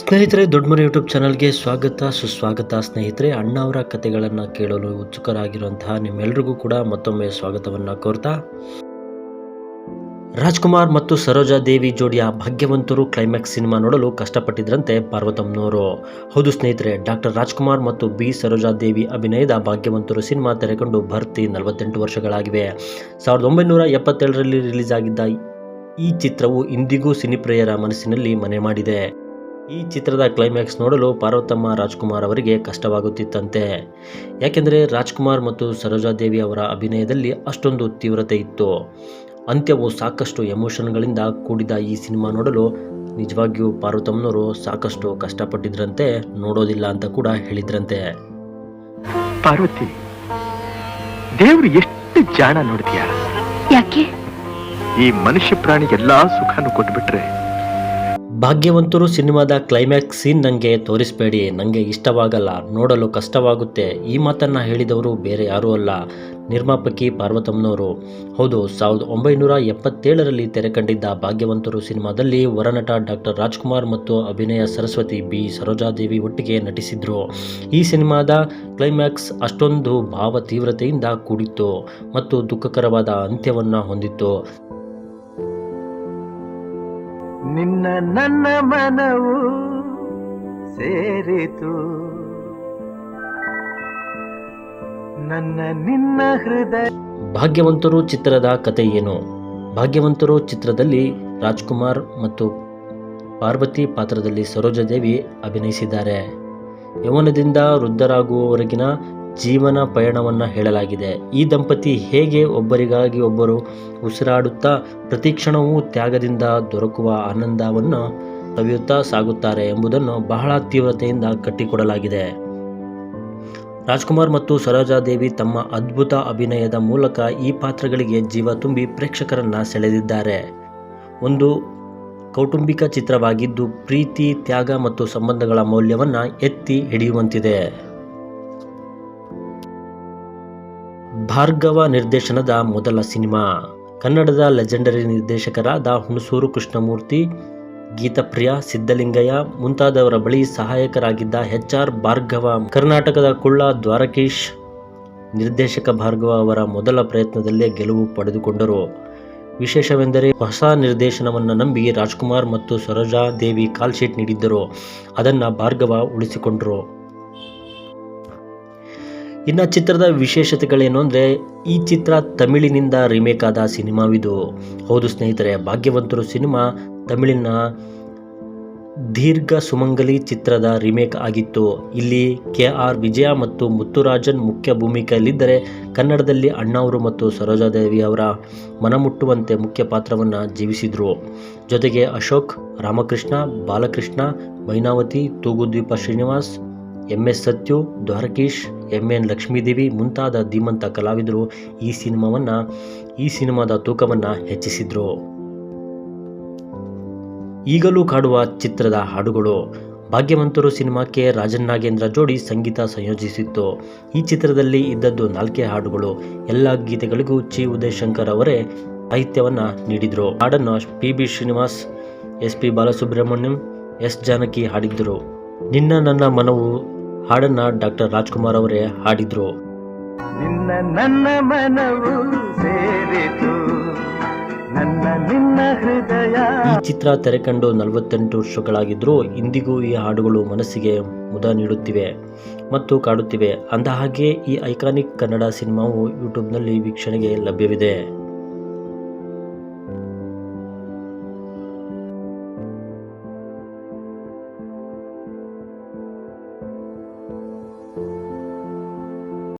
ಸ್ನೇಹಿತರೆ ದೊಡ್ಡಮನೆ ಯೂಟ್ಯೂಬ್ ಚಾನಲ್ಗೆ ಸ್ವಾಗತ, ಸುಸ್ವಾಗತ. ಸ್ನೇಹಿತರೆ ಅಣ್ಣವರ ಕಥೆಗಳನ್ನು ಕೇಳಲು ಉತ್ಸುಕರಾಗಿರುವಂತಹ ನಿಮ್ಮೆಲ್ಲರಿಗೂ ಕೂಡ ಮತ್ತೊಮ್ಮೆ ಸ್ವಾಗತವನ್ನು ಕೋರ್ತಾ. ರಾಜ್ಕುಮಾರ್ ಮತ್ತು ಸರೋಜಾ ದೇವಿ ಜೋಡಿಯ ಭಾಗ್ಯವಂತರು ಕ್ಲೈಮ್ಯಾಕ್ಸ್ ಸಿನಿಮಾ ನೋಡಲು ಕಷ್ಟಪಟ್ಟಿದ್ರಂತೆ ಪಾರ್ವತಮ್ಮನವರು. ಹೌದು ಸ್ನೇಹಿತರೆ, ಡಾಕ್ಟರ್ ರಾಜ್ಕುಮಾರ್ ಮತ್ತು ಬಿ ಸರೋಜಾ ದೇವಿ ಅಭಿನಯದ ಭಾಗ್ಯವಂತರು ಸಿನಿಮಾ ತೆರೆಕೊಂಡು ಭರ್ತಿ ನಲವತ್ತೆಂಟು ವರ್ಷಗಳಾಗಿವೆ. ಸಾವಿರದ ಒಂಬೈನೂರ ಎಪ್ಪತ್ತೇಳರಲ್ಲಿ ರಿಲೀಸ್ ಆಗಿದ್ದ ಈ ಚಿತ್ರವು ಇಂದಿಗೂ ಸಿನಿಪ್ರಿಯರ ಮನಸ್ಸಿನಲ್ಲಿ ಮನೆ ಮಾಡಿದೆ. ಈ ಚಿತ್ರದ ಕ್ಲೈಮ್ಯಾಕ್ಸ್ ನೋಡಲು ಪಾರ್ವತಮ್ಮ ರಾಜ್ಕುಮಾರ್ ಅವರಿಗೆ ಕಷ್ಟವಾಗುತ್ತಿತ್ತಂತೆ. ಯಾಕೆಂದರೆ ರಾಜ್ಕುಮಾರ್ ಮತ್ತು ಸರೋಜಾದೇವಿ ಅವರ ಅಭಿನಯದಲ್ಲಿ ಅಷ್ಟೊಂದು ತೀವ್ರತೆ ಇತ್ತು. ಅಂತ್ಯವು ಸಾಕಷ್ಟು ಎಮೋಷನ್ಗಳಿಂದ ಕೂಡಿದ ಈ ಸಿನಿಮಾ ನೋಡಲು ನಿಜವಾಗಿಯೂ ಪಾರ್ವತಮ್ಮನವರು ಸಾಕಷ್ಟು ಕಷ್ಟಪಟ್ಟಿದ್ರಂತೆ ನೋಡೋದಿಲ್ಲ ಅಂತ ಕೂಡ ಹೇಳಿದ್ರಂತೆ. ಪಾರ್ವತಿ ದೇವರು ಎಷ್ಟು ಜಾಣ ನೋಡಿದ್ಯಾ ಯಾಕೆ? ಈ ಮನುಷ್ಯ ಪ್ರಾಣಿ ಎಲ್ಲಾ ಸುಖನೂ ಕೊಟ್ಬಿಟ್ರೆ ಭಾಗ್ಯವಂತರು ಸಿನಿಮಾದ ಕ್ಲೈಮ್ಯಾಕ್ಸ್ ಸೀನ್ ನನಗೆ ತೋರಿಸಬೇಡಿ ನನಗೆ ಇಷ್ಟವಾಗಲ್ಲ, ನೋಡಲು ಕಷ್ಟವಾಗುತ್ತೆ. ಈ ಮಾತನ್ನು ಹೇಳಿದವರು ಬೇರೆ ಯಾರೂ ಅಲ್ಲ, ನಿರ್ಮಾಪಕಿ ಪಾರ್ವತಮ್ಮನವರು. ಹೌದು, ಸಾವಿರದ ಒಂಬೈನೂರ ಎಪ್ಪತ್ತೇಳರಲ್ಲಿ ತೆರೆ ಕಂಡಿದ್ದ ಭಾಗ್ಯವಂತರು ಸಿನಿಮಾದಲ್ಲಿ ವರನಟ ಡಾಕ್ಟರ್ ರಾಜ್ಕುಮಾರ್ ಮತ್ತು ಅಭಿನಯ ಸರಸ್ವತಿ ಬಿ. ಸರೋಜಾದೇವಿ ಒಟ್ಟಿಗೆ ನಟಿಸಿದ್ರು. ಈ ಸಿನಿಮಾದ ಕ್ಲೈಮ್ಯಾಕ್ಸ್ ಅಷ್ಟೊಂದು ಭಾವ ತೀವ್ರತೆಯಿಂದ ಕೂಡಿತ್ತು ಮತ್ತು ದುಃಖಕರವಾದ ಅಂತ್ಯವನ್ನು ಹೊಂದಿತ್ತು. ನಿನ್ನ ನನ್ನ ಮನವು ಸೇರಿತು. ನನ್ನ ನಿನ್ನ ಹೃದಯ ಭಾಗ್ಯವಂತರು ಚಿತ್ರದ ಕತೆ ಏನು? ಭಾಗ್ಯವಂತರು ಚಿತ್ರದಲ್ಲಿ ರಾಜ್ಕುಮಾರ್ ಮತ್ತು ಪಾರ್ವತಿ ಪಾತ್ರದಲ್ಲಿ ಸರೋಜಾದೇವಿ ಅಭಿನಯಿಸಿದ್ದಾರೆ. ಯೌವನದಿಂದ ವೃದ್ಧರಾಗುವವರೆಗಿನ ಜೀವನ ಪಯಣವನ್ನು ಹೇಳಲಾಗಿದೆ. ಈ ದಂಪತಿ ಹೇಗೆ ಒಬ್ಬರಿಗಾಗಿ ಒಬ್ಬರು ಉಸಿರಾಡುತ್ತಾ ಪ್ರತಿಕ್ಷಣವೂ ತ್ಯಾಗದಿಂದ ದೊರಕುವ ಆನಂದವನ್ನು ಸವಿಯುತ್ತಾ ಸಾಗುತ್ತಾರೆ ಎಂಬುದನ್ನು ಬಹಳ ತೀವ್ರತೆಯಿಂದ ಕಟ್ಟಿಕೊಡಲಾಗಿದೆ. ರಾಜ್ಕುಮಾರ್ ಮತ್ತು ಸರೋಜಾದೇವಿ ತಮ್ಮ ಅದ್ಭುತ ಅಭಿನಯದ ಮೂಲಕ ಈ ಪಾತ್ರಗಳಿಗೆ ಜೀವ ತುಂಬಿ ಪ್ರೇಕ್ಷಕರನ್ನ ಸೆಳೆದಿದ್ದಾರೆ. ಒಂದು ಕೌಟುಂಬಿಕ ಚಿತ್ರವಾಗಿದ್ದು, ಪ್ರೀತಿ, ತ್ಯಾಗ ಮತ್ತು ಸಂಬಂಧಗಳ ಮೌಲ್ಯವನ್ನು ಎತ್ತಿ ಹಿಡಿಯುವಂತಿದೆ. ಭಾರ್ಗವ ನಿರ್ದೇಶನದ ಮೊದಲ ಸಿನಿಮಾ. ಕನ್ನಡದ ಲೆಜೆಂಡರಿ ನಿರ್ದೇಶಕರಾದ ಹುಣಸೂರು ಕೃಷ್ಣಮೂರ್ತಿ, ಗೀತಪ್ರಿಯ ಸಿದ್ದಲಿಂಗಯ್ಯ ಮುಂತಾದವರ ಬಳಿ ಸಹಾಯಕರಾಗಿದ್ದ ಎಚ್ ಆರ್ ಭಾರ್ಗವ, ಕರ್ನಾಟಕದ ಕುಳ್ಳ ದ್ವಾರಕೀಶ್ ನಿರ್ದೇಶಕ ಭಾರ್ಗವ ಅವರ ಮೊದಲ ಪ್ರಯತ್ನದಲ್ಲೇ ಗೆಲುವು ಪಡೆದುಕೊಂಡರು. ವಿಶೇಷವೆಂದರೆ ಹೊಸ ನಿರ್ದೇಶನವನ್ನು ನಂಬಿ ರಾಜ್ಕುಮಾರ್ ಮತ್ತು ಸರೋಜಾ ದೇವಿ ಕಾಲ್ಶೀಟ್ ನೀಡಿದ್ದರು. ಅದನ್ನು ಭಾರ್ಗವ ಉಳಿಸಿಕೊಂಡರು. ಇನ್ನು ಚಿತ್ರದ ವಿಶೇಷತೆಗಳೇನು ಅಂದರೆ ಈ ಚಿತ್ರ ತಮಿಳಿನಿಂದ ರಿಮೇಕ್ ಆದ ಸಿನಿಮಾವಿದು. ಹೌದು ಸ್ನೇಹಿತರೆ, ಭಾಗ್ಯವಂತರು ಸಿನಿಮಾ ತಮಿಳಿನ ದೀರ್ಘ ಸುಮಂಗಲಿ ಚಿತ್ರದ ರಿಮೇಕ್ ಆಗಿತ್ತು. ಇಲ್ಲಿ ಕೆ ಆರ್ ವಿಜಯ ಮತ್ತು ಮುತ್ತುರಾಜನ್ ಮುಖ್ಯ ಭೂಮಿಕೆಯಲ್ಲಿದ್ದರೆ ಕನ್ನಡದಲ್ಲಿ ಅಣ್ಣಾವರು ಮತ್ತು ಸರೋಜಾದೇವಿ ಅವರ ಮನಮುಟ್ಟುವಂತೆ ಮುಖ್ಯ ಪಾತ್ರವನ್ನು ಜೀವಿಸಿದರು. ಜೊತೆಗೆ Ashok, Ramakrishna, Balakrishna, Mynavathi, Thoogudeepa Srinivas S Sathyu, Dwarakish, M N Lakshmidevi ಮುಂತಾದ ಧೀಮಂತ ಕಲಾವಿದರು ಈ ಸಿನಿಮಾವನ್ನು, ಈ ಸಿನಿಮಾದ ತೂಕವನ್ನು ಹೆಚ್ಚಿಸಿದರು. ಈಗಲೂ ಕಾಡುವ ಚಿತ್ರದ ಹಾಡುಗಳು. ಭಾಗ್ಯವಂತರು ಸಿನಿಮಾಕ್ಕೆ ರಾಜನ್ ನಾಗೇಂದ್ರ ಜೋಡಿ ಸಂಗೀತ ಸಂಯೋಜಿಸಿತ್ತು. ಈ ಚಿತ್ರದಲ್ಲಿ ಇದ್ದದ್ದು ನಾಲ್ಕೇ ಹಾಡುಗಳು. ಎಲ್ಲ ಗೀತೆಗಳಿಗೂ ಚಿ ಉದಯಶಂಕರ್ ಅವರೇ ಸಾಹಿತ್ಯವನ್ನು ನೀಡಿದರು. ಹಾಡನ್ನು P B Srinivas, S P Balasubrahmanyam, S Janaki ಹಾಡಿದ್ದರು ನಿನ್ನ ನನ್ನ ಮನವು ಹಾಡನ್ನು ಡಾಕ್ಟರ್ ರಾಜ್ಕುಮಾರ್ ಅವರೇ ಹಾಡಿದ್ರು. ನಿನ್ನ ನನ್ನ ಮನವು ಸೇರಿತು. ನನ್ನ ನಿನ್ನ ಹೃದಯ. ಈ ಚಿತ್ರ ತೆರೆಕಂಡು ನಲವತ್ತೆಂಟು ವರ್ಷಗಳಾಗಿದ್ರು ಇಂದಿಗೂ ಈ ಹಾಡುಗಳು ಮನಸ್ಸಿಗೆ ಮುದ ನೀಡುತ್ತಿವೆ ಮತ್ತು ಕಾಡುತ್ತಿವೆ. ಅಂದಹಾಗೆ ಈ ಐಕಾನಿಕ್ ಕನ್ನಡ ಸಿನಿಮಾವು ಯೂಟ್ಯೂಬ್ನಲ್ಲಿ ವೀಕ್ಷಣೆಗೆ ಲಭ್ಯವಿದೆ.